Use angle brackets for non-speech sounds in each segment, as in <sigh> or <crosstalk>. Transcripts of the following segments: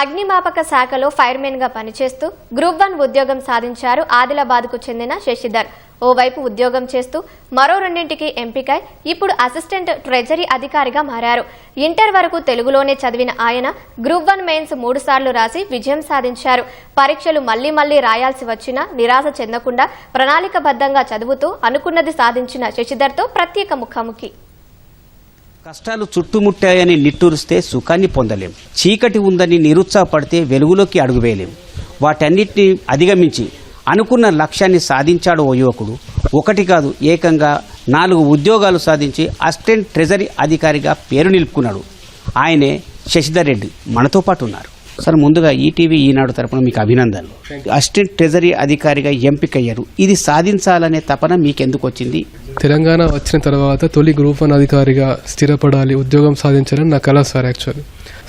అగ్నిమాపక శాఖలో ఫైర్మెన్గా పనిచేస్తూ గ్రూప్ వన్ ఉద్యోగం సాధించారు ఆదిలాబాద్కు చెందిన శశిధర్. ఓవైపు ఉద్యోగం చేస్తూ మరో రెండింటికి ఎంపికై ఇప్పుడు అసిస్టెంట్ ట్రెజరీ అధికారిగా మారారు. ఇంటర్ వరకు తెలుగులోనే చదివిన ఆయన గ్రూప్ వన్ మెయిన్స్ మూడు సార్లు రాసి విజయం సాధించారు. పరీక్షలు మళ్ళీ మళ్ళీ రాయాల్సి వచ్చినా నిరాశ చెందకుండా ప్రణాళికబద్ధంగా చదువుతూ అనుకున్నది సాధించిన శశిధర్తో ప్రత్యేక ముఖాముఖి. కష్టాలు చుట్టుముట్టాయని నిట్టూరిస్తే సుఖాన్ని పొందలేం. చీకటి ఉందని నిరుత్సాహపడితే వెలుగులోకి అడుగువేయలేం. వాటన్నిటిని అధిగమించి అనుకున్న లక్ష్యాన్ని సాధించాడు ఓ యువకుడు. ఒకటి కాదు ఏకంగా నాలుగు ఉద్యోగాలు సాధించి అసిస్టెంట్ ట్రెజరీ అధికారిగా పేరు నిలుపుకున్నాడు. ఆయనే శశిధర్ రెడ్డి మనతో పాటు ఉన్నారు. సార్ ముందుగా ఈటీవీ ఈనాడు తరపున మీకు అభినందనలు. అసిస్టెంట్ ట్రెజరీ అధికారిగా ఎంపికయ్యారు. ఇది సాధించాలనే తపన మీకెందుకు వచ్చింది తెలంగాణ వచ్చిన తర్వాత తొలి గ్రూప్ వన్ అధికారిగా స్థిరపడాలి ఉద్యోగం సాధించాలని నా కళ సార్ యాక్చువల్లీ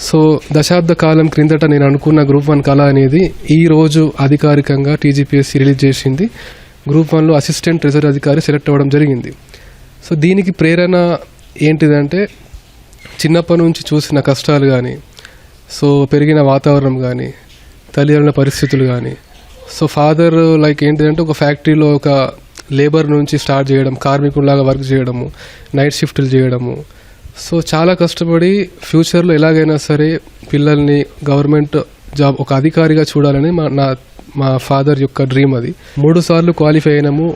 సో దశాబ్ద కాలం క్రిందట నేను అనుకున్న గ్రూప్ వన్ కళ అనేది ఈ రోజు అధికారికంగా టీజీపీఎస్సీ రిలీజ్ చేసింది. గ్రూప్ వన్లో అసిస్టెంట్ ట్రెజరీ అధికారి సెలెక్ట్ అవ్వడం జరిగింది. సో దీనికి ప్రేరణ ఏంటిదంటే చిన్నప్పటి నుంచి చూసిన కష్టాలు కానీ సో పెరిగిన వాతావరణం కానీ తల్లిదండ్రుల పరిస్థితులు కానీ సో ఫాదర్ లైక్ ఏంటిదంటే ఒక ఫ్యాక్టరీలో ఒక లేబర్ నుంచి స్టార్ట్ చేయడం కార్మికుల్లాగా వర్క్ చేయడము నైట్ షిఫ్ట్లు చేయడము. సో చాలా కష్టపడి ఫ్యూచర్లో ఎలాగైనా సరే పిల్లల్ని గవర్నమెంట్ జాబ్ ఒక అధికారిగా చూడాలని మా నా మా ఫాదర్ యొక్క డ్రీమ్ అది. మూడు సార్లు క్వాలిఫై అయినాము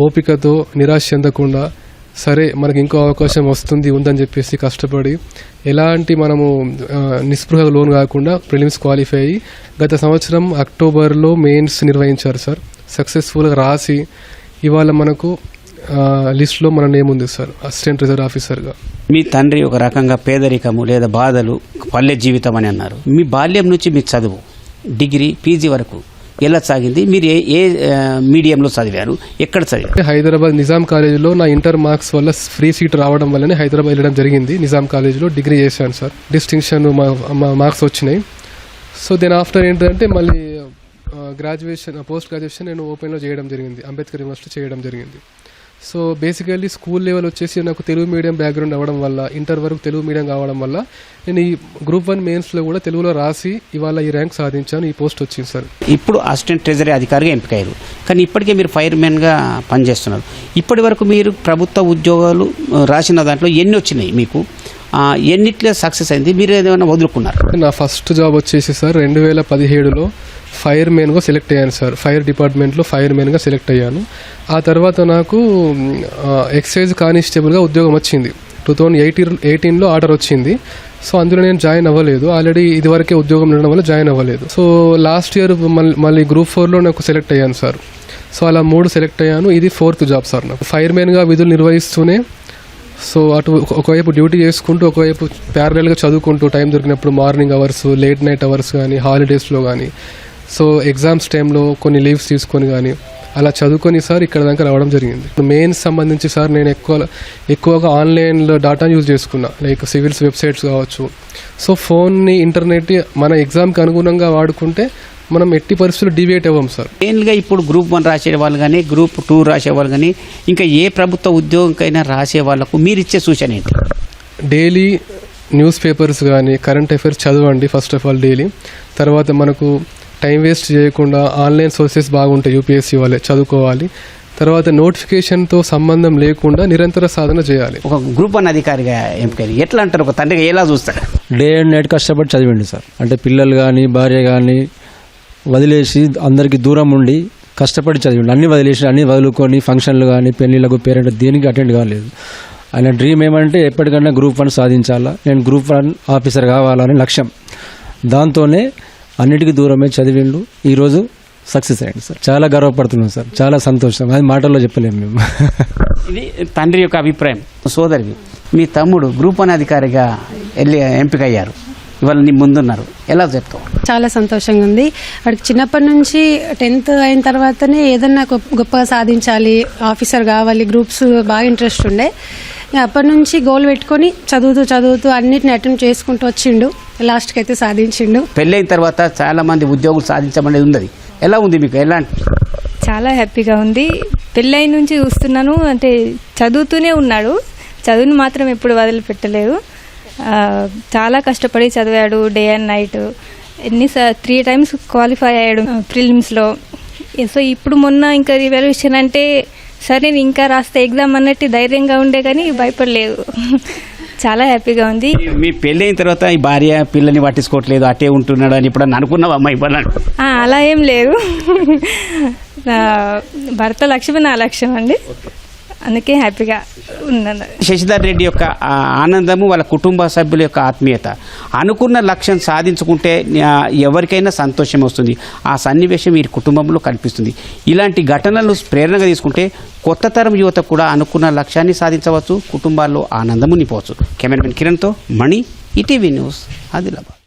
ఓపికతో నిరాశ చెందకుండా సరే మనకి ఇంకో అవకాశం వస్తుంది ఉందని చెప్పేసి కష్టపడి ఎలాంటి మనము నిస్పృహ లోన్ కాకుండా ప్రిలిమ్స్ క్వాలిఫై అయ్యి గత సంవత్సరం అక్టోబర్లో మెయిన్స్ నిర్వహించారు సార్. సక్సెస్ఫుల్గా రాసి ఇవాళ మనకు లిస్ట్లో మన నేమ్ ఉంది సార్ అసిస్టెంట్ రిజర్వ్ ఆఫీసర్గా. మీ తండ్రి ఒక రకంగా పేదరికము లేదా బాధలు పల్లె జీవితం అని అన్నారు. మీ బాల్యం నుంచి మీ చదువు డిగ్రీ పీజీ వరకు ఎలా సాగింది? మీరు ఏ ఏ మీడియంలో చదివారు? ఎక్కడ చదివారు? హైదరాబాద్ నిజాం కాలేజీలో నా ఇంటర్ మార్క్స్ వల్ల ఫ్రీ సీట్ రావడం వల్లనే హైదరాబాద్ వెళ్ళడం జరిగింది. నిజాం కాలేజీలో డిగ్రీ చేశాను సార్. డిస్టింక్షన్ మార్క్స్ వచ్చినాయి. సో దెన్ ఆఫ్టర్ ఏంటంటే మళ్ళీ గ్రాడ్యుయేషన్ పోస్ట్ గ్రాడ్యుయేషన్ నేను ఓపెన్లో చేయడం జరిగింది. అంబేద్కర్ యూనివర్సిటీ చేయడం జరిగింది. సో బేసికల్లీ స్కూల్ లెవెల్ వచ్చేసి నాకు తెలుగు మీడియం బ్యాక్గ్రౌండ్ అవ్వడం వల్ల ఇంటర్ వరకు తెలుగు మీడియం కావడం వల్ల నేను ఈ గ్రూప్ వన్ మెయిన్స్లో కూడా తెలుగులో రాసి ఇవాళ ఈ ర్యాంక్ సాధించాను ఈ పోస్ట్ వచ్చింది సార్. ఇప్పుడు అసిస్టెంట్ ట్రెజరీ అధికారిగా ఎంపికయ్యారు. కానీ ఇప్పటికే మీరు ఫైర్మెన్గా పనిచేస్తున్నారు. ఇప్పటి వరకు మీరు ప్రభుత్వ ఉద్యోగాలు రాసిన దాంట్లో ఎన్ని వచ్చినాయి మీకు? ఎన్నిట్లో సక్సెస్ అయింది? మీరు ఏదైనా వదులుకున్నారు? నా ఫస్ట్ జాబ్ వచ్చేసి సార్ రెండు వేల పదిహేడులో ఫైర్ మెన్గా సెలెక్ట్ అయ్యాను సార్. ఫైర్ డిపార్ట్మెంట్లో ఫైర్ మెన్గా సెలెక్ట్ అయ్యాను. ఆ తర్వాత నాకు ఎక్సైజ్ కానిస్టేబుల్గా ఉద్యోగం వచ్చింది. టూ థౌజండ్ ఎయిటీన్ ఎయిటీన్లో ఆర్డర్ వచ్చింది. సో అందులో నేను జాయిన్ అవ్వలేదు. ఆల్రెడీ ఇదివరకే ఉద్యోగం ఉండడం వల్ల జాయిన్ అవ్వలేదు. సో లాస్ట్ ఇయర్ మళ్ళీ మళ్ళీ గ్రూప్ ఫోర్లో నాకు సెలెక్ట్ అయ్యాను సార్. సో అలా మూడు సెలెక్ట్ అయ్యాను. ఇది ఫోర్త్ జాబ్ సార్ నాకు. ఫైర్ మెయిన్గా విధులు నిర్వహిస్తూనే సో అటు ఒకవైపు డ్యూటీ చేసుకుంటూ ఒకవైపు ప్యారలల్గా చదువుకుంటూ టైం దొరికినప్పుడు morning hours late night hours కానీ హాలిడేస్లో కానీ సో ఎగ్జామ్స్ టైంలో కొన్ని లీవ్స్ తీసుకొని కానీ అలా చదువుకొని సార్ ఇక్కడ దాకా రావడం జరిగింది. మెయిన్స్ సంబంధించి సార్ నేను ఎక్కువ ఎక్కువగా ఆన్లైన్లో డాటా యూజ్ చేసుకున్నా. లైక్ సివిల్స్ వెబ్సైట్స్ కావచ్చు. సో ఫోన్ని ఇంటర్నెట్ మన ఎగ్జామ్కి అనుగుణంగా వాడుకుంటే మనం ఎట్టి పరిస్థితులు డివేట్ అవ్వం సార్. మెయిన్గా ఇప్పుడు గ్రూప్ వన్ రాసే వాళ్ళు కానీ గ్రూప్ టూ రాసే వాళ్ళు కానీ ఇంకా ఏ ప్రభుత్వ ఉద్యోగంకైనా రాసే వాళ్ళకు మీరు ఇచ్చే సూచన ఏంటి? డైలీ న్యూస్ పేపర్స్ కానీ కరెంట్ అఫైర్స్ చదవండి ఫస్ట్ ఆఫ్ ఆల్ డైలీ. తర్వాత మనకు టైం వేస్ట్ చేయకుండా ఆన్లైన్ సోర్సెస్ బాగుంటాయి యూపీఎస్సీ వాళ్ళే చదువుకోవాలి. తర్వాత నోటిఫికేషన్తో సంబంధం లేకుండా నిరంతర సాధన చేయాలి. ఒక గ్రూప్ వన్ అధికారిగా ఎంపికయ్యారు ఎట్లా అంటారు? ఒక తండ్రిగా ఎలా చూస్తారు? డే అండ్ నైట్ కష్టపడి చదివండి సార్. అంటే పిల్లలు కానీ భార్య కానీ వదిలేసి అందరికి దూరం ఉండి కష్టపడి చదివండి. అన్ని వదిలేసి అన్ని వదులుకొని ఫంక్షన్లు కానీ పెళ్ళిళ్ళకు పేరెంట్ దేనికి అటెండ్ కాలేదు. ఆయన డ్రీమ్ ఏమంటే ఎప్పటికైనా గ్రూప్ వన్ సాధించాలా. నేను గ్రూప్ వన్ ఆఫీసర్ కావాలని లక్ష్యం. దాంతోనే అన్నిటికీ దూరమే చదివిండు. ఈరోజు సక్సెస్ అయ్యండి సార్. చాలా గర్వపడుతున్నాం సార్. చాలా సంతోషం. అది మాటల్లో చెప్పలేము మేము. <laughs> ఇది తండ్రి యొక్క అభిప్రాయం. సోదరివి మీ తమ్ముడు గ్రూప్ వన్ అధికారిగా వెళ్ళి ఎంపికయ్యారు. ఇవాళ నీ ముందున్నారు. ఎలా చెప్తావు? చాలా సంతోషంగా ఉంది. వాడికి చిన్నప్పటి నుంచి టెన్త్ అయిన తర్వాతనే ఏదన్నా గొప్ప- గొప్పగా సాధించాలి ఆఫీసర్ కావాలి గ్రూప్స్ బాగా ఇంట్రెస్ట్ ఉండే. అప్పటి నుంచి గోల్ పెట్టుకొని చదువుతూ చదువుతూ అన్నిటిని అటెంప్ట్ చేసుకుంటూ వచ్చిండు. లాస్ట్కి అయితే సాధించిండు. పెళ్ళైన తర్వాత చాలా మంది ఉద్యోగులు సాధించమనేది ఉన్నది. ఎలా ఉంది మీకు? ఎలాంటి? చాలా హ్యాపీగా ఉంది. పెళ్ళై నుంచి చూస్తున్నాను అంటే చదువుతూనే ఉన్నాడు. చదువుని మాత్రం ఎప్పుడు వదిలిపెట్టలేదు. ఆ, చాలా కష్టపడి చదివాడు డే అండ్ నైట్. ఎన్ని త్రీ టైమ్స్ క్వాలిఫై అయ్యాడు ప్రిలిమ్స్లో. సో ఇప్పుడు మొన్న ఇంకా రివల్యూషన్ అంటే సరే నేను ఇంకా రాస్తే ఎగ్జామ్ అన్నట్టు ధైర్యంగా ఉండే కానీ భయపడలేదు. చాలా హ్యాపీగా ఉంది. మీ పెళ్ళి అయిన తర్వాత ఈ భార్య పిల్లని పట్టించుకోవట్లేదు అట్టే ఉంటున్నాడు అని ఇప్పుడు అనుకున్నావా అమ్మాయి అలా ఏం లేదు. భర్త లక్ష్మి నా లక్ష్యం అండి. అందుకే హ్యాపీగా ఉన్నాను. శశిధర్ రెడ్డి యొక్క ఆనందము వాళ్ళ కుటుంబ సభ్యుల యొక్క ఆత్మీయత. అనుకున్న లక్ష్యం సాధించుకుంటే ఎవరికైనా సంతోషం వస్తుంది. ఆ సన్నివేశం వీరి కుటుంబంలో కనిపిస్తుంది. ఇలాంటి ఘటనలు ప్రేరణగా తీసుకుంటే కొత్త తరం యువత కూడా అనుకున్న లక్ష్యాన్ని సాధించవచ్చు కుటుంబాల్లో ఆనందము నిపోవచ్చు. కెమెరామెన్ కిరణ్తో మణి ఈటీవీ న్యూస్ ఆదిలాబాద్.